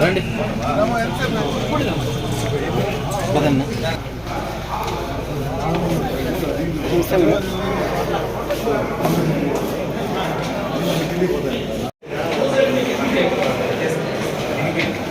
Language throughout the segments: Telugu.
రండి పదన్నా హాస్పిటల్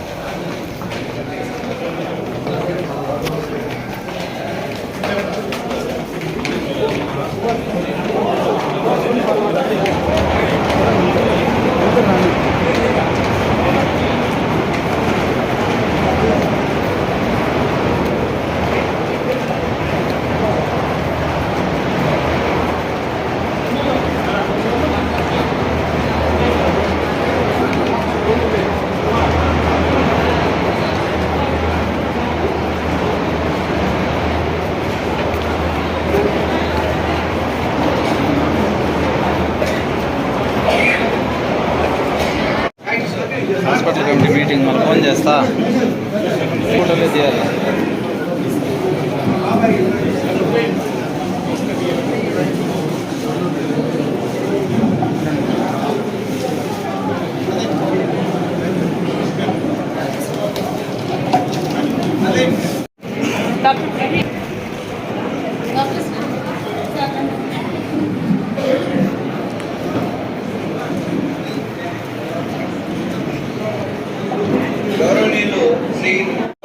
గౌరవనీయులు శ్రీ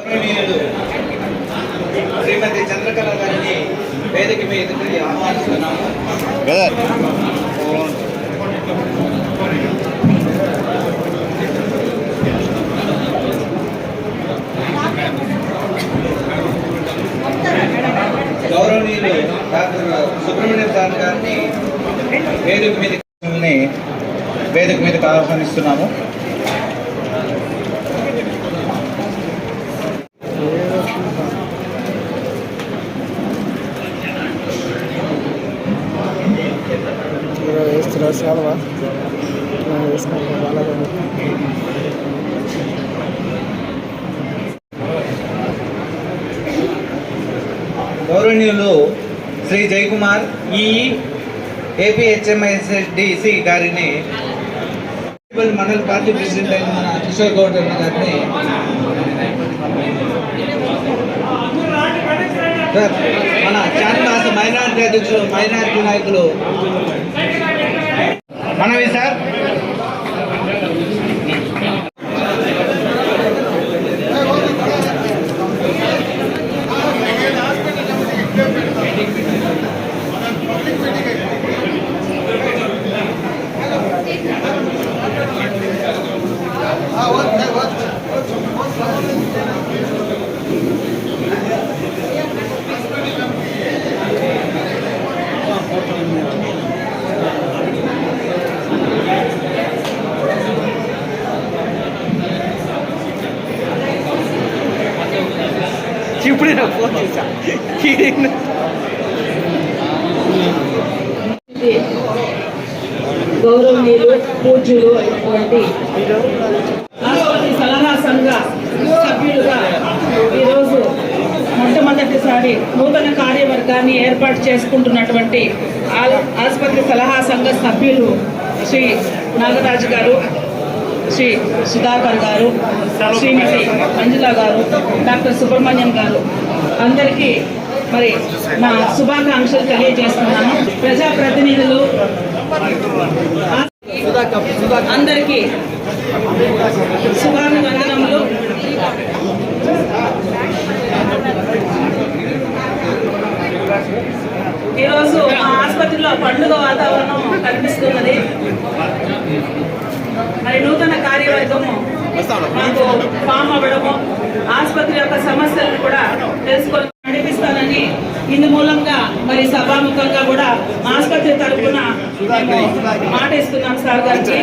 గౌరవనీయులు శ్రీమతి చంద్రకళ గారిని వేదిక మీదకి ఆహ్వానిస్తున్నాము గౌరవనీయులు డాక్టర్ సుబ్రహ్మణ్యం సార్ గారిని వేదిక మీద వేదిక మీదకి ఆహ్వానిస్తున్నాము. గౌరవనీయులు శ్రీ జయకుమార్ ఈ ఏపీహెచ్ఎంఎస్డిసి గారిని మండల పార్టీ ప్రెసిడెంట్ అయిన మన కిషోర్ గౌడ్ అన్న గారిని సార్, మన చాంద్రాస మైనార్టీ అధ్యక్షులు మైనార్టీ నాయకులు. మనవి సార్. ఇప్పుడు నాకు ఫోన్ చేశా. గౌరవనీయులు పూజ్యులు అయినటువంటి సలహా సంఘ సభ్యులుగా ఈరోజు మొట్టమొదటిసారి నూతన కార్యవర్గాన్ని ఏర్పాటు చేసుకుంటున్నటువంటి ఆసుపత్రి సలహా సంఘ సభ్యులు శ్రీ నాగరాజు గారు శ్రీ సుధాకర్ గారు శ్రీమతి అంజుల గారు డాక్టర్ సుబ్రహ్మణ్యం గారు అందరికీ మరి నా శుభాకాంక్షలు తెలియజేస్తున్నాను. ప్రజాప్రతినిధులు అందరికీ శుభాభివందనములు ఈరోజు మా ఆసుపత్రిలో పండుగ వాతావరణం కనిపిస్తున్నది. మరి నూతన కార్యవర్గము మాకు ఫామ్ అవ్వడము ఆసుపత్రి యొక్క సమస్యలను కూడా తెలుసుకొని నడిపిస్తానని ఇందు మూలంగా మరి సభాముఖంగా కూడా ఆసుపత్రి తరఫున మేము మాట ఇస్తున్నాం సార్ గారికి.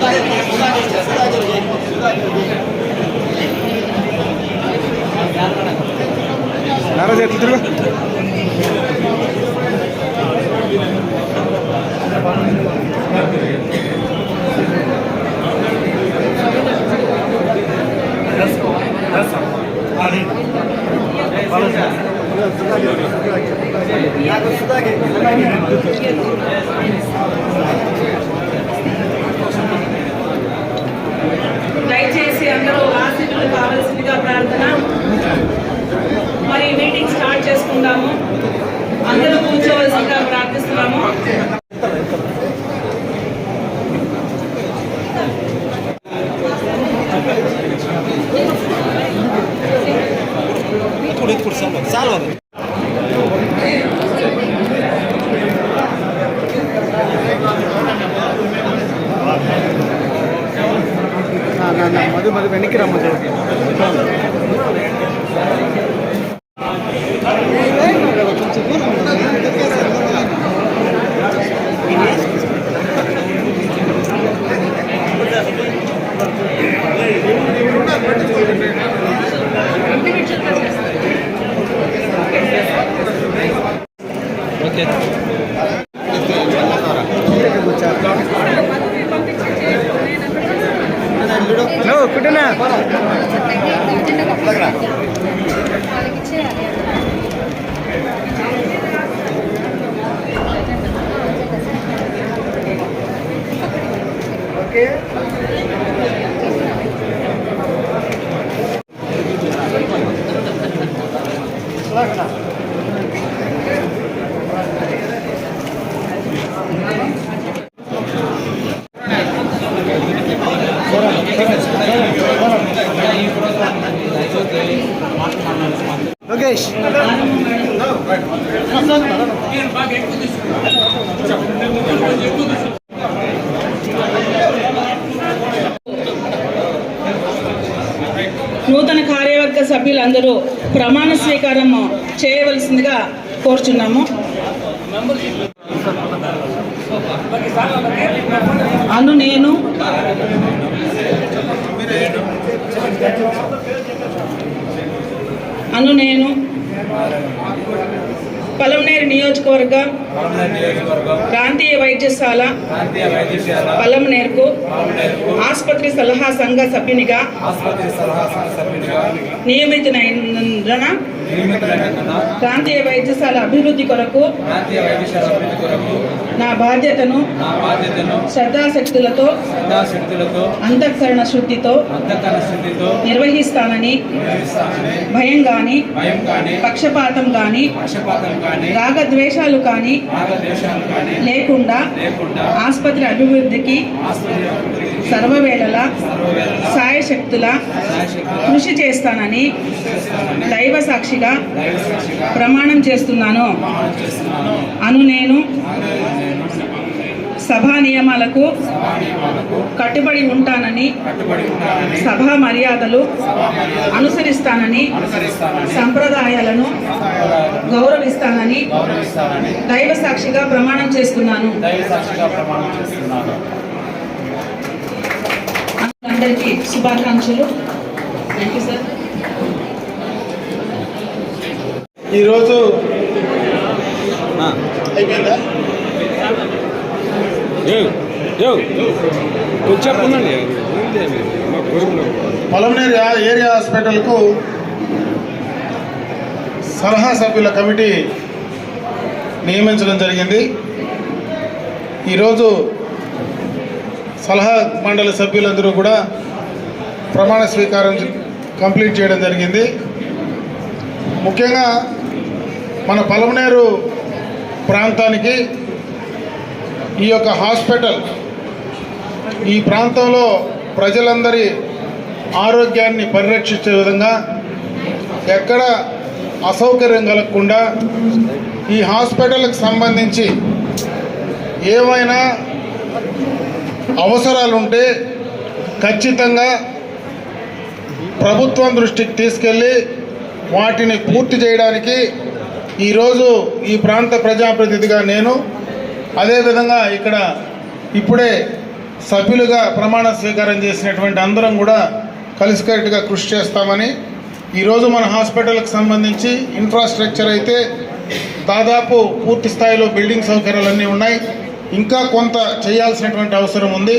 నారాజు దయచేసి అందరూ ఆశీస్సులు కావాల్సిందిగా ప్రార్థన. మరి మీటింగ్ స్టార్ట్ చేసుకుందాము. అందరూ కూర్చోవలసిందిగా ప్రార్థిస్తున్నాము. మధు మధు వెనక్కి రమ్మదు లోకేష్ సభ్యులందరూ ప్రమాణ స్వీకారం చేయవలసిందిగా కోరుచున్నాము. అను నేను అను నేను పలమనేరు నియోజకవర్గ ప్రాంతీయ వైద్యశాల వైద్యశాల పలమనేరుకు ఆసుపత్రి సలహా సంఘ సభ్యునిగా నియమితులైనందున నియమితులైనందున ప్రాంతీయ వైద్యశాల అభివృద్ధి కొరకు నా బాధ్యతను శ్రద్ధాశక్తులతో అంతఃకరణ శుద్ధితో నిర్వహిస్తానని భయం గాని పక్షపాతం గాని రాగద్వేషాలు కానీ లేకుండా ఆసుపత్రి అభివృద్ధికి సర్వవేళలా సాయశక్తుల కృషి చేస్తానని దైవ సాక్షిగా ప్రమాణం చేస్తున్నాను. అను నేను సభా నియమాలకు సభా నియమాలకు కట్టుబడి ఉంటానని కట్టుబడి ఉంటానని సభా మర్యాదలు అనుసరిస్తానని అనుసరిస్తానని సంప్రదాయాలను గౌరవిస్తానని గౌరవిస్తానని దైవ సాక్షిగా ప్రమాణం చేస్తున్నాను. దైవ సాక్షిగా ప్రమాణం చేస్తున్నాను అందరికీ శుభాకాంక్షలు. థ్యాంక్ యూ సార్ ఈరోజు ఉందండి పొలంనేరు ఏరియా హాస్పిటల్కు సలహా సభ్యుల కమిటీ నియమించడం జరిగింది. ఈరోజు సలహా మండలి సభ్యులందరూ కూడా ప్రమాణ స్వీకారం కంప్లీట్ చేయడం జరిగింది. ముఖ్యంగా మన పలమనేరు ప్రాంతానికి ఈ యొక్క హాస్పిటల్ ఈ ప్రాంతంలో ప్రజలందరి ఆరోగ్యాన్ని పరిరక్షించే విధంగా ఎక్కడ అసౌకర్యం కలగకుండా ఈ హాస్పిటల్కి సంబంధించి ఏమైనా అవసరాలు ఉంటే ఖచ్చితంగా ప్రభుత్వం దృష్టికి తీసుకెళ్ళి వాటిని పూర్తి చేయడానికి ఈరోజు ఈ ప్రాంత ప్రజాప్రతినిధిగా నేను అదేవిధంగా ఇక్కడ ఇప్పుడే సభ్యులుగా ప్రమాణ స్వీకారం చేసినటువంటి అందరం కూడా కలిసికట్టుగా కృషి చేస్తామని ఈరోజు మన హాస్పిటల్కి సంబంధించి ఇన్ఫ్రాస్ట్రక్చర్ అయితే దాదాపు పూర్తి స్థాయిలో బిల్డింగ్ సౌకర్యాలన్నీ ఉన్నాయి. ఇంకా కొంత చేయాల్సినటువంటి అవసరం ఉంది.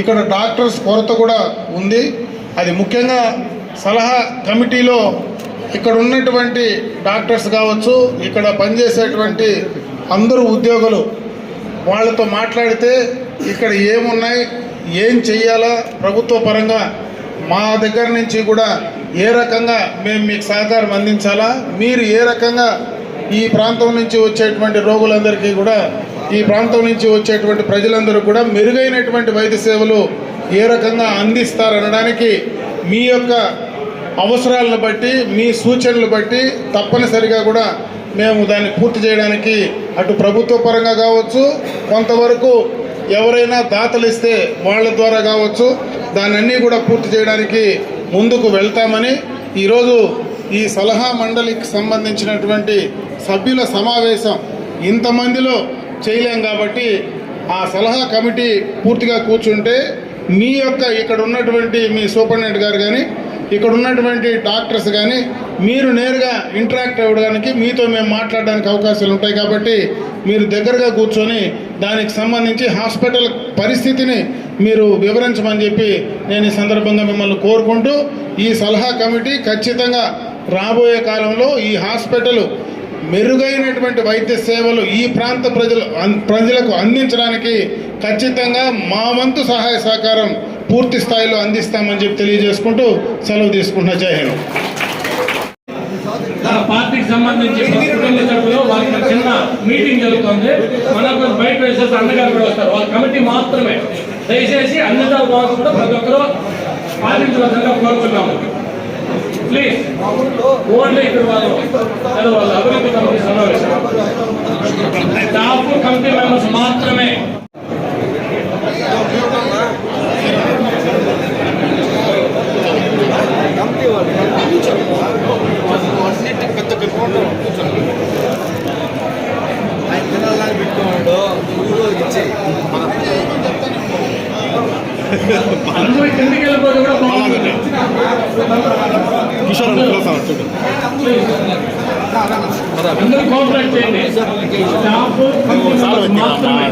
ఇక్కడ డాక్టర్స్ కొరత కూడా ఉంది. అది ముఖ్యంగా సలహా కమిటీలో ఇక్కడ ఉన్నటువంటి డాక్టర్స్ కావచ్చు ఇక్కడ పనిచేసేటువంటి అందరూ ఉద్యోగులు వాళ్ళతో మాట్లాడితే ఇక్కడ ఏమున్నాయి ఏం చెయ్యాలా ప్రభుత్వ పరంగా? మా దగ్గర నుంచి కూడా ఏ రకంగా మేము మీకు సహకారం అందించాలా? మీరు ఏ రకంగా ఈ ప్రాంతం నుంచి వచ్చేటువంటి రోగులందరికీ కూడా ఈ ప్రాంతం నుంచి వచ్చేటువంటి ప్రజలందరూ కూడా మెరుగైనటువంటి వైద్య సేవలు ఏ రకంగా అందిస్తారనడానికి మీ యొక్క అవసరాలను బట్టి మీ సూచనలు బట్టి తప్పనిసరిగా కూడా మేము దాన్ని పూర్తి చేయడానికి అటు ప్రభుత్వ పరంగా కావచ్చు కొంతవరకు ఎవరైనా దాతలు ఇస్తే వాళ్ళ ద్వారా కావచ్చు దాన్ని కూడా పూర్తి చేయడానికి ముందుకు వెళ్తామని ఈరోజు ఈ సలహా మండలికి సంబంధించినటువంటి సభ్యుల సమావేశం ఇంతమందిలో చేయలేం కాబట్టి ఆ సలహా కమిటీ పూర్తిగా కూర్చుంటే మీ యొక్క ఇక్కడ ఉన్నటువంటి మీ సూపరింటెండెంట్ గారు కానీ ఇక్కడ ఉన్నటువంటి డాక్టర్స్ కానీ మీరు నేరుగా ఇంటరాక్ట్ అవ్వడానికి మీతో మేము మాట్లాడడానికి అవకాశాలు ఉంటాయి కాబట్టి మీరు దగ్గరగా కూర్చొని దానికి సంబంధించి హాస్పిటల్ పరిస్థితిని మీరు వివరించమని చెప్పి నేను ఈ సందర్భంగా మిమ్మల్ని కోరుకుంటూ ఈ సలహా కమిటీ ఖచ్చితంగా రాబోయే కాలంలో ఈ హాస్పిటల్ మెరుగైనటువంటి వైద్య సేవలు ఈ ప్రాంత ప్రజలు ప్రజలకు అందించడానికి ఖచ్చితంగా మా వంతు సహాయ సహకారం పూర్తి స్థాయిలో అందిస్తామని చెప్పి తెలియజేసుకుంటూ సెలవు తీసుకుంటున్నా. జయ మన పార్టీకి సంబంధించి కుటుంబ సభ్యులు వాళ్ళకి చిన్న మీటింగ్ జరుగుతుంది. మనకు బయట వేసేసి అన్నగారు కూడా వస్తారు. వాళ్ళ కమిటీ మాత్రమే. దయచేసి అన్నదా బాగు కూడా ప్రతి ఒక్కరూ పాటించవలసిందిగా కోరుతున్నాము ప్లీజ్ ఓన్లీ ఇక్కడ వాళ్ళు వాళ్ళు వాళ్ళ. అభివృద్ధి కమిటీ సమావేశం. స్టాఫ్ కమిటీ మెంబర్స్ మాత్రమే అందరూ కిందికి వెళ్ళిపోతే కూడా బాగుంటుంది అందరూ కోఆపరేట్ చేయండి. స్టాఫ్ కమిటీ మెంబర్స్ మాత్రమే